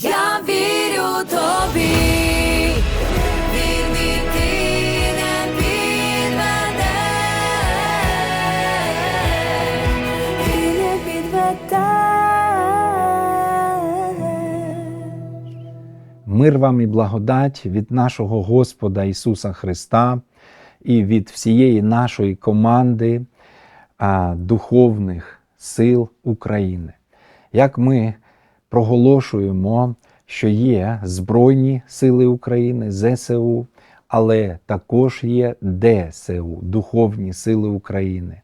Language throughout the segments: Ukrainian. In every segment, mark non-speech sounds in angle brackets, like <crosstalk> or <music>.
Я вірю тобі. Мир вам і благодать від нашого Господа Ісуса Христа і від всієї нашої команди духовних сил України. Як ми проголошуємо, що є Збройні Сили України, ЗСУ, але також є ДСУ, Духовні Сили України.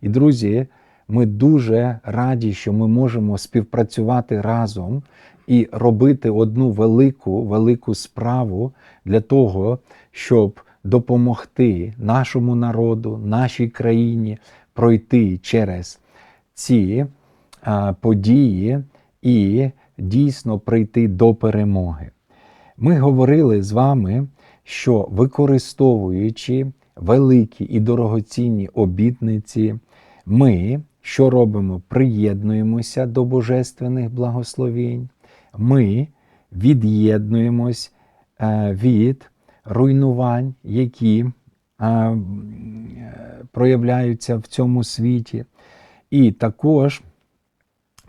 І, друзі, ми дуже раді, що ми можемо співпрацювати разом і робити одну велику, велику справу для того, щоб допомогти нашому народу, нашій країні пройти через ці події і дійсно прийти до перемоги. Ми говорили з вами, що використовуючи великі і дорогоцінні обітниці, ми що робимо? Приєднуємося до божественних благословінь, ми від'єднуємось е, від руйнувань, які е, е, проявляються в цьому світі. І також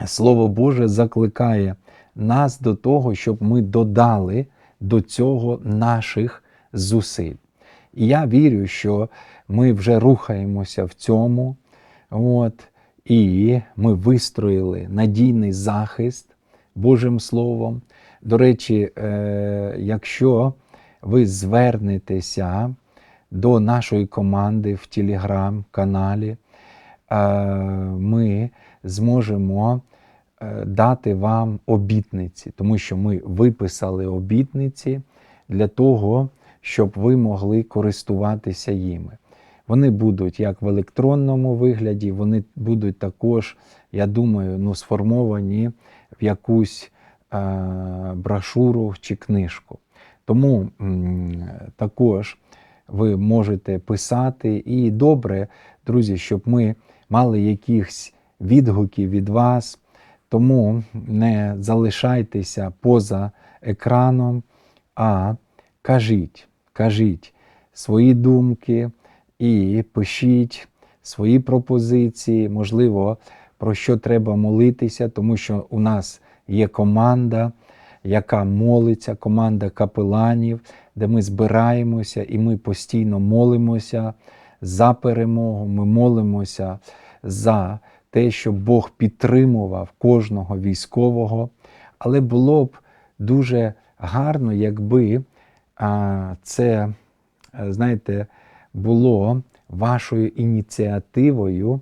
Слово Боже закликає нас до того, щоб ми додали до цього наших зусиль. І я вірю, що ми вже рухаємося в цьому, от, і ми вистроїли надійний захист Божим Словом. До речі, е, якщо ви звернетеся до нашої команди в телеграм-каналі, е, ми зможемо е, дати вам обітниці, тому що ми виписали обітниці для того, щоб ви могли користуватися їми. Вони будуть як в електронному вигляді, вони будуть також, я думаю, ну, сформовані в якусь е, брошуру чи книжку. Тому також ви можете писати. І добре, друзі, щоб ми мали якісь відгуки від вас. Тому не залишайтеся поза екраном, а кажіть, кажіть свої думки і пишіть свої пропозиції, можливо, про що треба молитися, тому що у нас є команда, яка молиться, команда капеланів, де ми збираємося і ми постійно молимося за перемогу. Ми молимося за те, щоб Бог підтримував кожного військового. Але було б дуже гарно, якби це, е, знаєте, було вашою ініціативою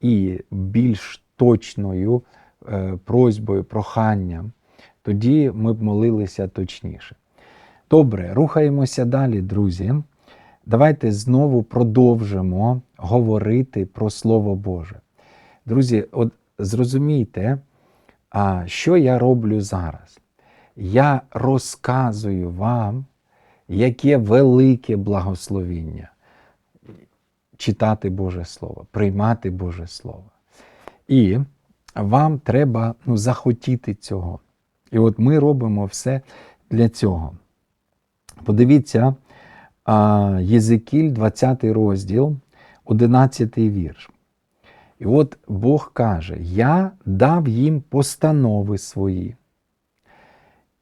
і більш точною е, просьбою, проханням. Тоді ми б молилися точніше. Добре, рухаємося далі, друзі. Давайте знову продовжимо говорити про Слово Боже. Друзі, от зрозумійте, а що я роблю зараз? Я розказую вам, яке велике благословіння читати Боже Слово, приймати Боже Слово. І вам треба ну, захотіти цього. І от ми робимо все для цього. Подивіться, а, Єзикіль, 20 розділ, 11 вірш. І от Бог каже: Я дав їм постанови свої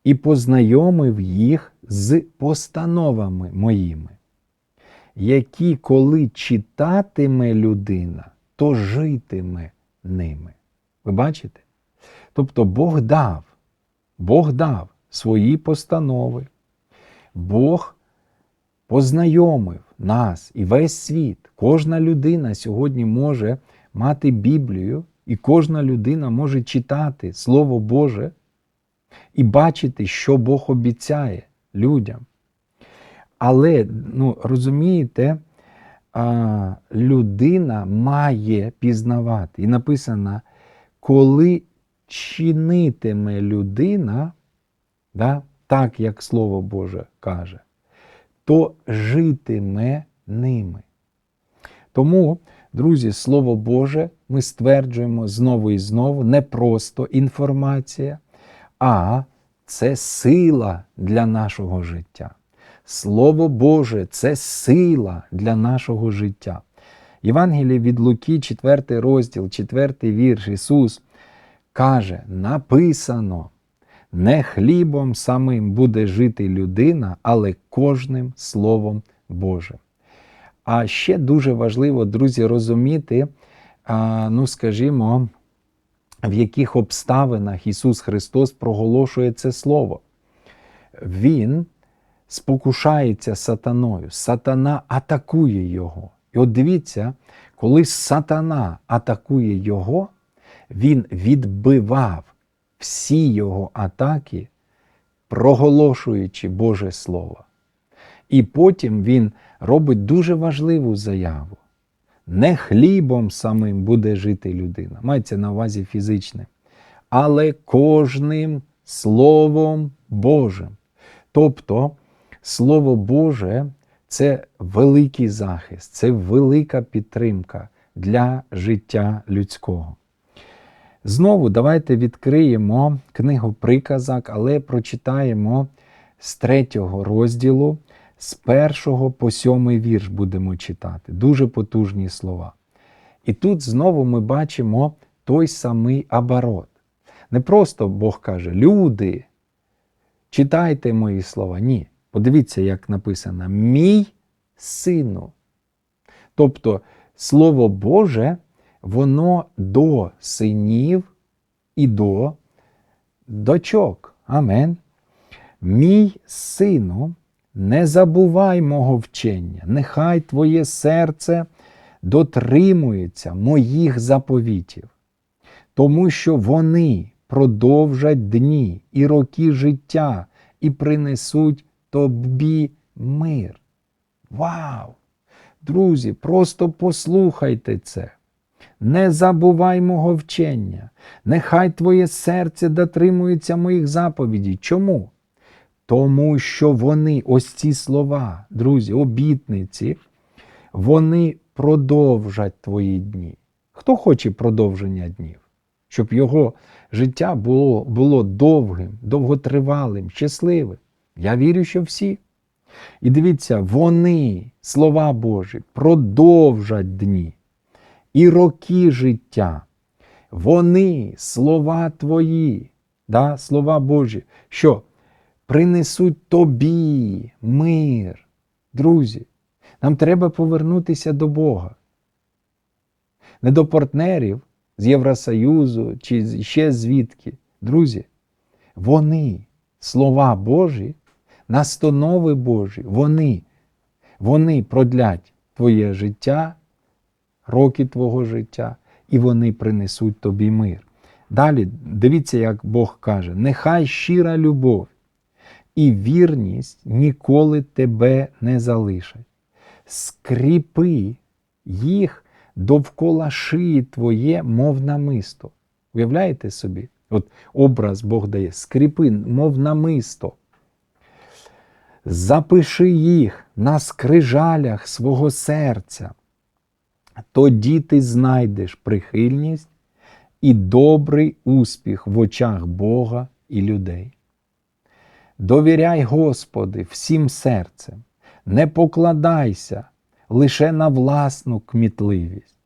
і познайомив їх з постановами моїми, які, коли читатиме людина, то житиме ними. Ви бачите? Тобто Бог дав, Бог дав свої постанови, Бог познайомив нас і весь світ. Кожна людина сьогодні може мати Біблію, і кожна людина може читати Слово Боже і бачити, що Бог обіцяє людям. Але, ну, розумієте, людина має пізнавати. І написано, коли чинитиме людина, да, так як Слово Боже каже, то житиме ними. Тому, друзі, Слово Боже, ми стверджуємо знову і знову не просто інформація, а це сила для нашого життя. Слово Боже це сила для нашого життя. Євангеліє від Луки, 4 розділ, 4 вірш Ісус каже: написано, не хлібом самим буде жити людина, але кожним Словом Божим. А ще дуже важливо, друзі, розуміти, ну скажімо, в яких обставинах Ісус Христос проголошує це Слово. Він спокушається сатаною, сатана атакує Його. І от дивіться, коли сатана атакує Його, він відбивав всі його атаки, проголошуючи Боже Слово. І потім він робить дуже важливу заяву. Не хлібом самим буде жити людина, мається на увазі фізичне, але кожним Словом Божим. Тобто, Слово Боже це великий захист, це велика підтримка для життя людського. Знову давайте відкриємо книгу Приказок, але прочитаємо з третього розділу, з першого по сьомий вірш будемо читати. Дуже потужні слова. І тут знову ми бачимо той самий оборот. Не просто Бог каже, люди, читайте мої слова. Ні. Подивіться, як написано: мій сину. Тобто Слово Боже воно до синів і до дочок. Амен. Мій сину, не забувай мого вчення, нехай твоє серце дотримується моїх заповітів, тому що вони продовжать дні і роки життя і принесуть тобі мир. Вау! Друзі, просто послухайте це. Не забувай мого вчення, нехай твоє серце дотримується моїх заповідей. Чому? Тому що вони, ось ці слова, друзі, обітниці, вони продовжать твої дні. Хто хоче продовження днів? Щоб його життя було, було довгим, довготривалим, щасливим. Я вірю, що всі. І дивіться, вони, слова Божі, продовжать дні і роки життя. Вони, слова Твої, да, слова Божі, що принесуть тобі мир. Друзі, нам треба повернутися до Бога. Не до партнерів з Євросоюзу чи ще звідки. Друзі, вони, слова Божі, настанови Божі, вони, вони продлять твоє життя, роки твого життя, і вони принесуть тобі мир. Далі дивіться, як Бог каже: нехай щира любов і вірність ніколи тебе не залишать. Скріпи їх довкола шиї твоє, мов намисто. Уявляєте собі? От образ Бог дає, скріпи, мов намисто. Запиши їх на скрижалях свого серця. Тоді ти знайдеш прихильність і добрий успіх в очах Бога і людей. Довіряй Господи всім серцем, не покладайся лише на власну кмітливість.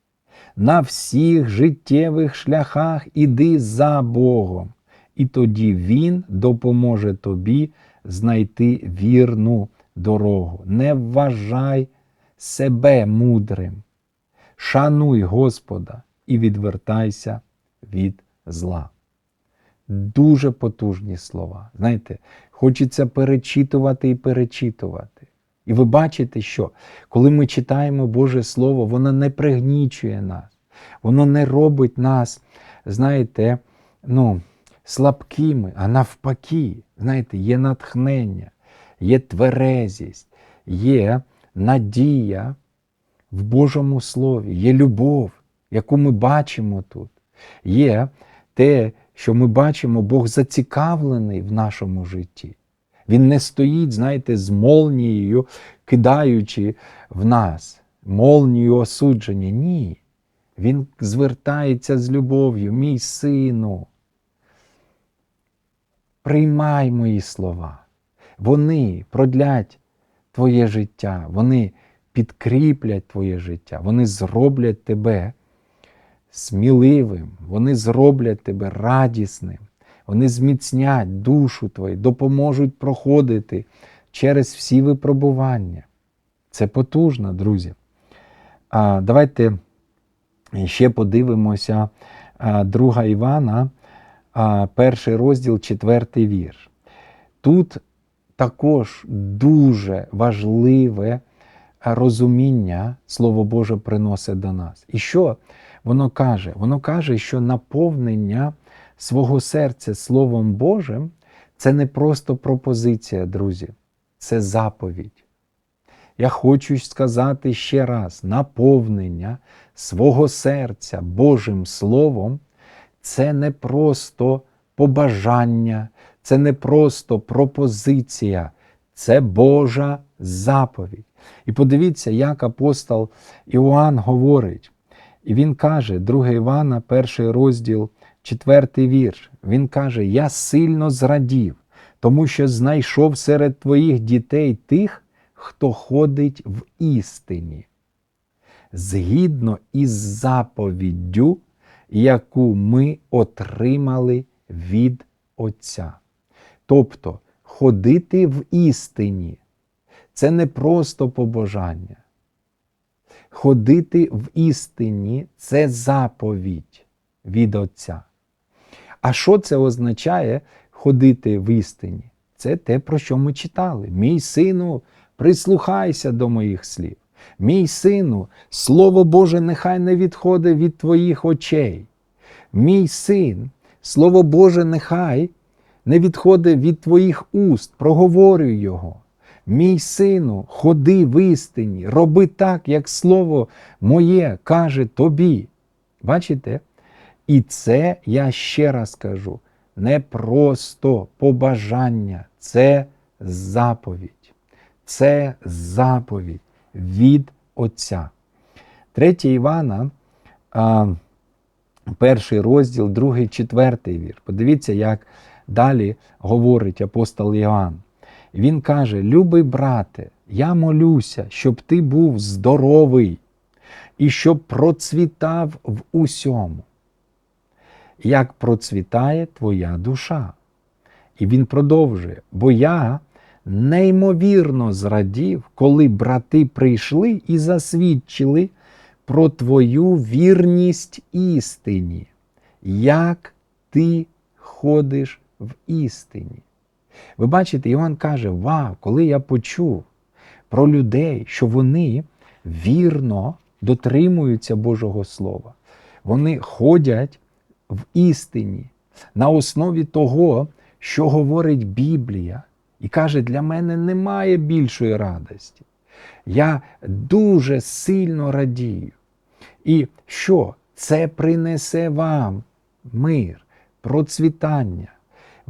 На всіх життєвих шляхах іди за Богом, і тоді Він допоможе тобі знайти вірну дорогу. Не вважай себе мудрим. Шануй Господа і відвертайся від зла. Дуже потужні слова. Знаєте, хочеться перечитувати і перечитувати. І ви бачите, що коли ми читаємо Боже Слово, воно не пригнічує нас, воно не робить нас, знаєте, ну, слабкими, а навпаки, знаєте, є натхнення, є тверезість, є надія в Божому Слові, є любов, яку ми бачимо тут. Є те, що ми бачимо, Бог зацікавлений в нашому житті. Він не стоїть, знаєте, з молнією, кидаючи в нас, молнією осудження. Ні. Він звертається з любов'ю, мій сину. приймай мої слова. Вони продлять твоє життя, вони підкріплять твоє життя, вони зроблять тебе сміливим, вони зроблять тебе радісним, вони зміцнять душу твою, допоможуть проходити через всі випробування. Це потужно, друзі. А, Давайте ще подивимося а, 2 Івана, перший розділ, четвертий вірш. Тут також дуже важливе розуміння Слово Боже приносить до нас. І що воно каже? Воно каже, що наповнення свого серця Словом Божим це не просто пропозиція, друзі, це заповідь. Я хочу сказати ще раз: наповнення свого серця Божим Словом це не просто побажання, це не просто пропозиція, це Божа заповідь. І подивіться, як апостол Іоанн говорить. І він каже, 2 Івана, перший розділ, четвертий вірш. Він каже: Я сильно зрадів, тому що знайшов серед твоїх дітей тих, хто ходить в істині, згідно із заповіддю, яку ми отримали від Отця. Тобто ходити в істині це не просто побажання. Ходити в істині це заповідь від Отця. А що це означає ходити в істині? Це те, про що ми читали. Мій сину, прислухайся до моїх слів. Мій сину, Слово Боже, нехай не відходить від твоїх очей. Мій син, Слово Боже, нехай не відходить від твоїх уст, проговорюй його. Мій сину, ходи в істині, роби так, як слово моє каже тобі. Бачите? І це я ще раз кажу, не просто побажання, це заповідь. Це заповідь від Отця. 3 Івана, перший розділ, другий, четвертий вір. Подивіться, як далі говорить апостол Іоанн. Він каже: Любий брате, я молюся, щоб ти був здоровий і щоб процвітав в усьому, як процвітає твоя душа. І він продовжує, бо я неймовірно зрадів, коли брати прийшли і засвідчили про твою вірність істині, як ти ходиш в істині. Ви бачите, Іван каже: Вау, коли я почув про людей, що вони вірно дотримуються Божого Слова, вони ходять в істині на основі того, що говорить Біблія, і каже, для мене немає більшої радості. Я дуже сильно радію. І що? Це принесе вам мир, процвітання.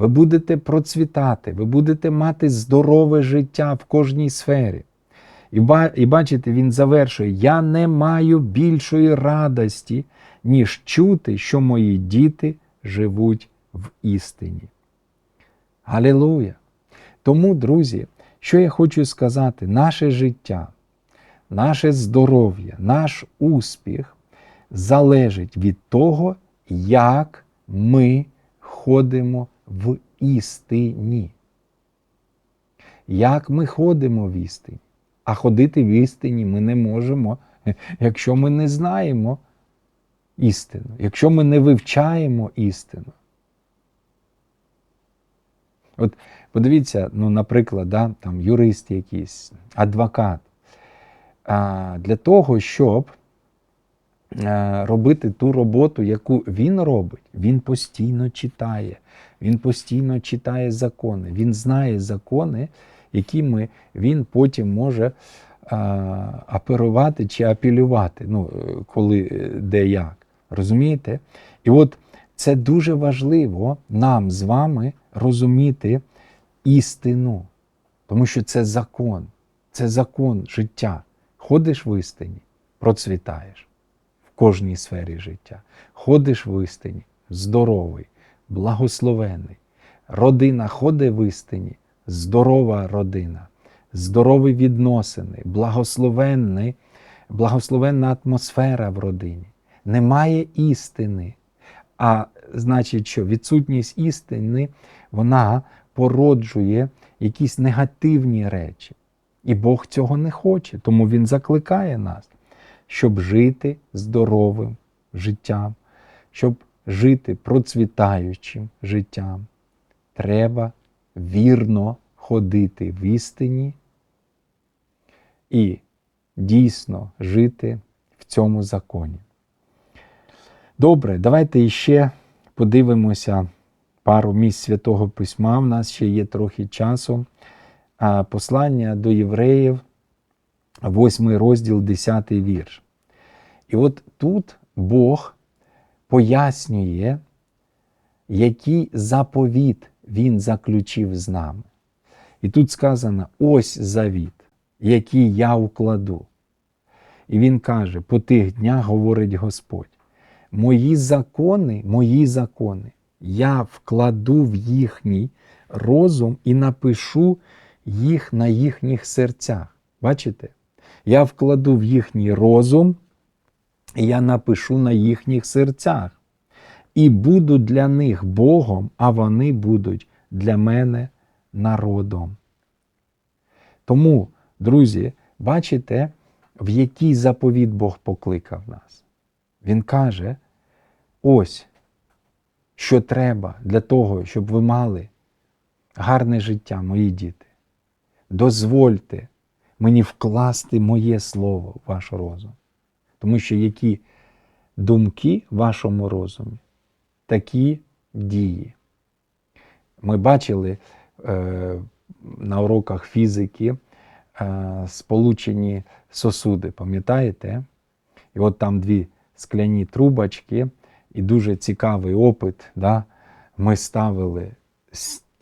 Ви будете процвітати, ви будете мати здорове життя в кожній сфері. І, ба- і бачите, він завершує: Я не маю більшої радості, ніж чути, що мої діти живуть в істині. Галілуя! Тому, друзі, що я хочу сказати, наше життя, наше здоров'я, наш успіх залежить від того, як ми ходимо в істині. Як ми ходимо в істині? А ходити в істині ми не можемо, <laughs> якщо ми не знаємо істину, якщо ми не вивчаємо істину. От подивіться, ну, наприклад, да, там, юрист якийсь, адвокат. А, Для того, щоб робити ту роботу, яку він робить, він постійно читає. Він постійно читає закони. Він знає закони, якими він потім може а, оперувати чи апелювати, ну, е, коли е, де як. Розумієте? І от це дуже важливо нам з вами розуміти істину, тому що це закон, це закон життя. Ходиш в істині, процвітаєш кожній сфері життя. Ходиш в істині, здоровий, благословений, родина ходить в істині, здорова родина, здорові відносини, благословенний, благословенна атмосфера в родині. Немає істини. А значить, що відсутність істини вона породжує якісь негативні речі. І Бог цього не хоче, тому Він закликає нас, щоб жити здоровим життям, щоб жити процвітаючим життям. Треба вірно ходити в істині і дійсно жити в цьому законі. Добре, давайте іще подивимося пару місць Святого Письма. У нас ще є трохи часу. Послання до євреїв, 8 розділ, 10 вірш. І от тут Бог пояснює, який заповіт Він заключив з нами. І тут сказано: ось завіт, який я укладу. І він каже: по тих днях говорить Господь. Мої закони, мої закони, я вкладу в їхній розум і напишу їх на їхніх серцях. Бачите? Я вкладу в їхній розум, і я напишу на їхніх серцях. І буду для них Богом, а вони будуть для мене народом. Тому, друзі, бачите, в який заповіт Бог покликав нас. Він каже: ось, що треба для того, щоб ви мали гарне життя, мої діти. Дозвольте мені вкласти моє слово в ваш розум. Тому що які думки в вашому розумі, такі дії. Ми бачили е, на уроках фізики е, сполучені сосуди, пам'ятаєте? І от там дві скляні трубочки, і дуже цікавий опит. Да? Ми ставили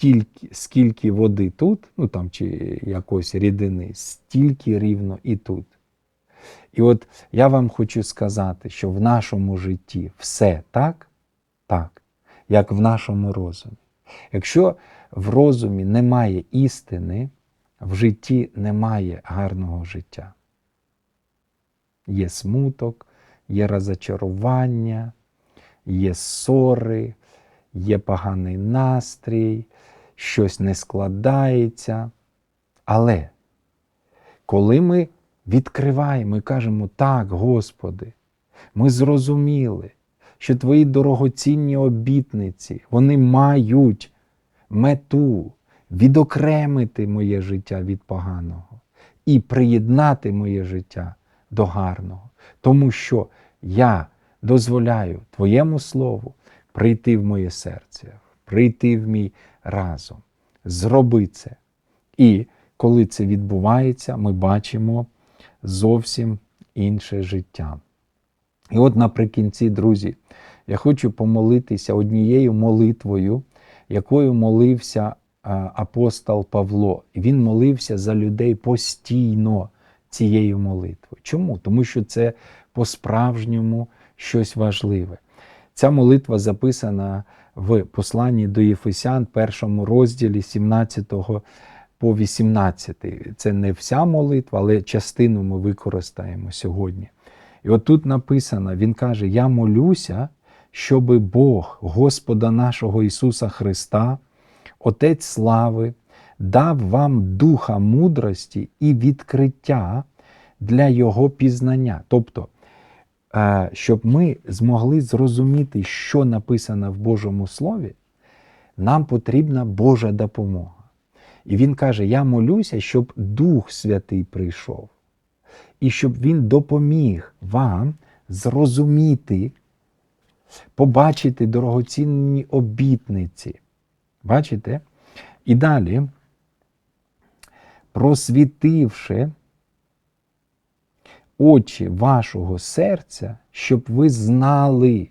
стільки, скільки води тут, ну там чи якоїсь рідини, стільки рівно і тут. І от я вам хочу сказати, що в нашому житті все так, так, як в нашому розумі. Якщо в розумі немає істини, в житті немає гарного життя. Є смуток, є розочарування, є ссори, є поганий настрій, щось не складається. Але коли ми відкриваємо і кажемо, так, Господи, ми зрозуміли, що Твої дорогоцінні обітниці, вони мають мету відокремити моє життя від поганого і приєднати моє життя до гарного. Тому що я дозволяю Твоєму Слову прийти в моє серце, прийти в мій разум. Зроби це. І коли це відбувається, ми бачимо зовсім інше життя. І от наприкінці, друзі, я хочу помолитися однією молитвою, якою молився апостол Павло. Він молився за людей постійно цією молитвою. Чому? Тому що це по-справжньому щось важливе. Ця молитва записана в посланні до Єфесян, першому розділі 17 по 18. Це не вся молитва, але частину ми використаємо сьогодні. І от тут написано: Він каже: Я молюся, щоби Бог, Господа нашого Ісуса Христа, Отець слави, дав вам духа мудрості і відкриття для Його пізнання. Тобто, щоб ми змогли зрозуміти, що написано в Божому Слові, нам потрібна Божа допомога. І він каже: Я молюся, щоб Дух Святий прийшов, і щоб Він допоміг вам зрозуміти, побачити дорогоцінні обітниці. Бачите? І далі, просвітивши очі вашого серця, щоб ви знали,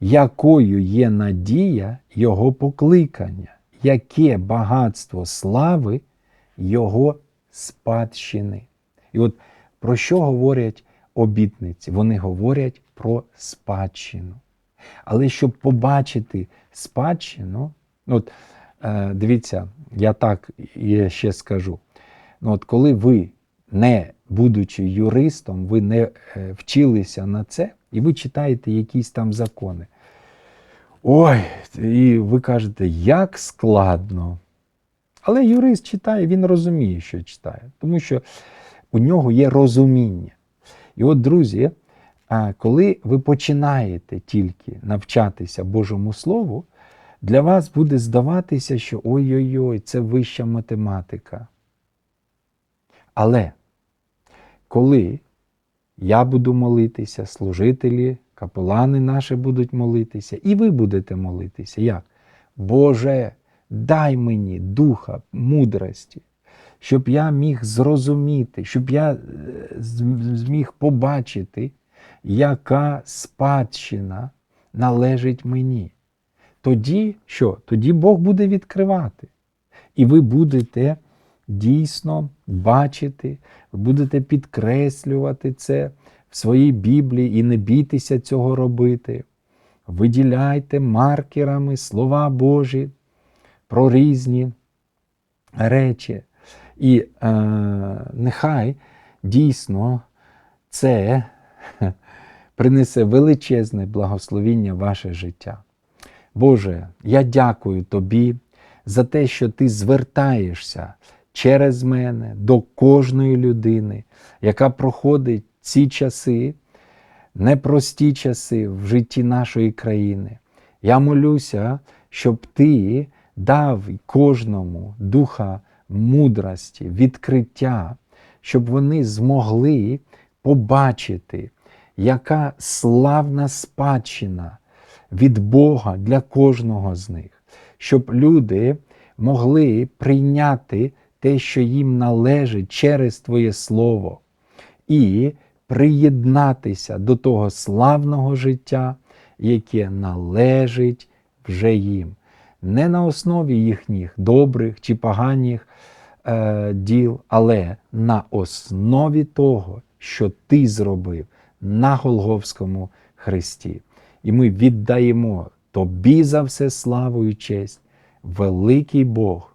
якою є надія Його покликання, яке багатство слави Його спадщини. І от про що говорять обітниці? Вони говорять про спадщину. Але щоб побачити спадщину, Ну, От, е, дивіться, я так ще скажу. Ну, от коли ви, не будучи юристом, ви не е, вчилися на це, і ви читаєте якісь там закони. Ой, і ви кажете, як складно. Але юрист читає, він розуміє, що читає, тому що у нього є розуміння. І от, друзі, коли ви починаєте тільки навчатися Божому Слову, для вас буде здаватися, що ой-ой-ой, це вища математика. Але коли я буду молитися, служителі, капелани наші будуть молитися, і ви будете молитися. Як? Боже, дай мені духа мудрості, щоб я міг зрозуміти, щоб я е, зміг побачити, яка спадщина належить мені. Тоді що? Тоді Бог буде відкривати. І ви будете дійсно бачити, будете підкреслювати це в своїй Біблії і не бійтеся цього робити. Виділяйте маркерами слова Божі про різні речі. І е, нехай дійсно це <laughs> принесе величезне благословіння ваше життя. Боже, я дякую Тобі за те, що Ти звертаєшся через мене до кожної людини, яка проходить ці часи, непрості часи в житті нашої країни. Я молюся, щоб Ти дав кожному духа мудрості, відкриття, щоб вони змогли побачити, яка славна спадщина від Бога для кожного з них, щоб люди могли прийняти те, що їм належить через Твоє Слово, і приєднатися до того славного життя, яке належить вже їм, не на основі їхніх добрих чи поганих е, діл, але на основі того, що Ти зробив на Голговському Христі. І ми віддаємо Тобі за все славу і честь, великий Бог,